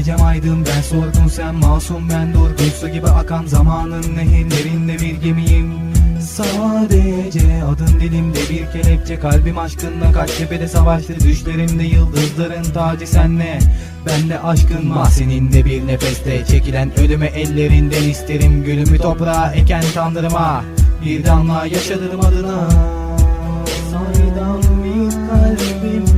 Gecem aydın ben sorgun sen masum ben dur. Kuyusu gibi akan zamanın nehirlerinde bir gemiyim. Sadece adın dilimde bir kelepçe Kalbim aşkınla kaç cephede savaştı. Düşlerimde yıldızların tacı senle Ben de aşkın mahzeninde bir nefeste. Çekilen ölüme ellerinden isterim Gülümü toprağa eken tandırıma Bir damla yaşadım adına. Saydam bir kalbim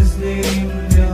özlerimde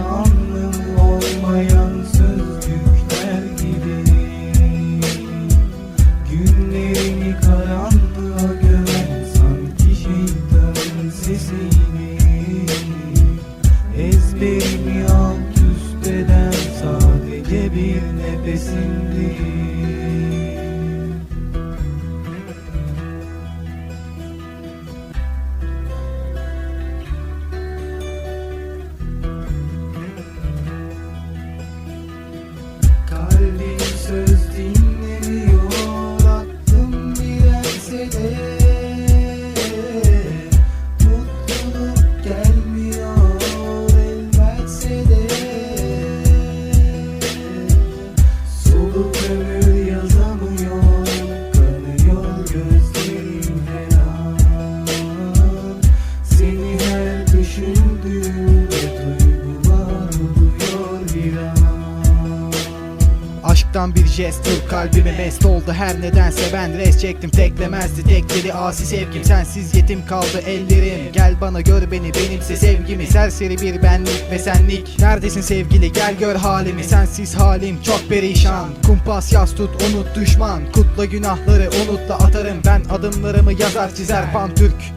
Aşktan bir jest vur kalbime mest oldu. Her nedense ben res çektim teklemezdi. Tek deli asi sevgim sensiz yetim kaldı ellerim. Gel bana gör beni benimse sevgimi. Serseri bir benlik ve senlik. Neredesin sevgili? Gel gör halimi. Sensiz halim çok perişan. Kumpas yaz tut unut düşman. Kutla günahları unut da atarım. Ben adımlarımı yazar çizer. Pantürk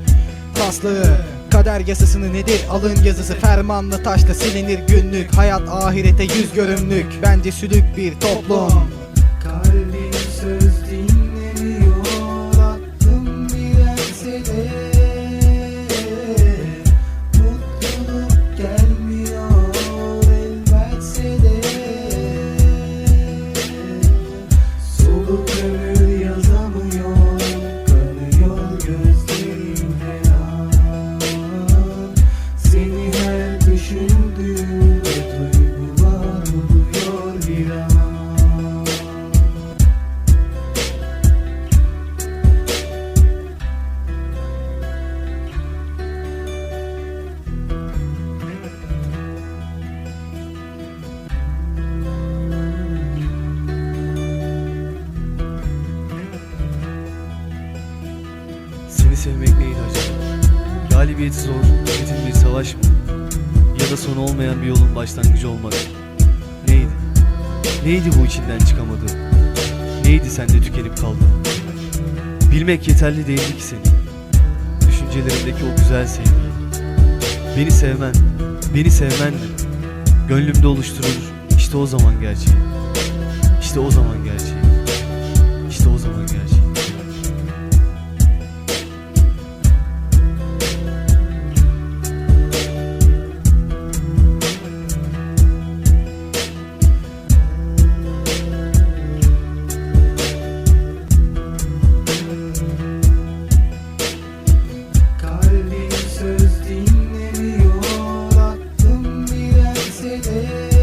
Taslığı Kader yasasını nedir? Alın yazısı fermanlı taşla silinir günlük. Hayat ahirete yüz görümlük. Bence sülük bir toplum. Kalbim sevmek neydi acaba? Galibiyeti zor, çetin bir savaş mı? Ya da sonu olmayan bir yolun başlangıcı olmak? Neydi? Neydi bu içinden çıkamadığın? Neydi sende tükenip kaldığın? Bilmek yeterli değildi ki senin. Düşüncelerindeki o güzel sevgi. Beni sevmen, beni sevmen gönlümde oluşturur. İşte o zaman gerçeği. baby.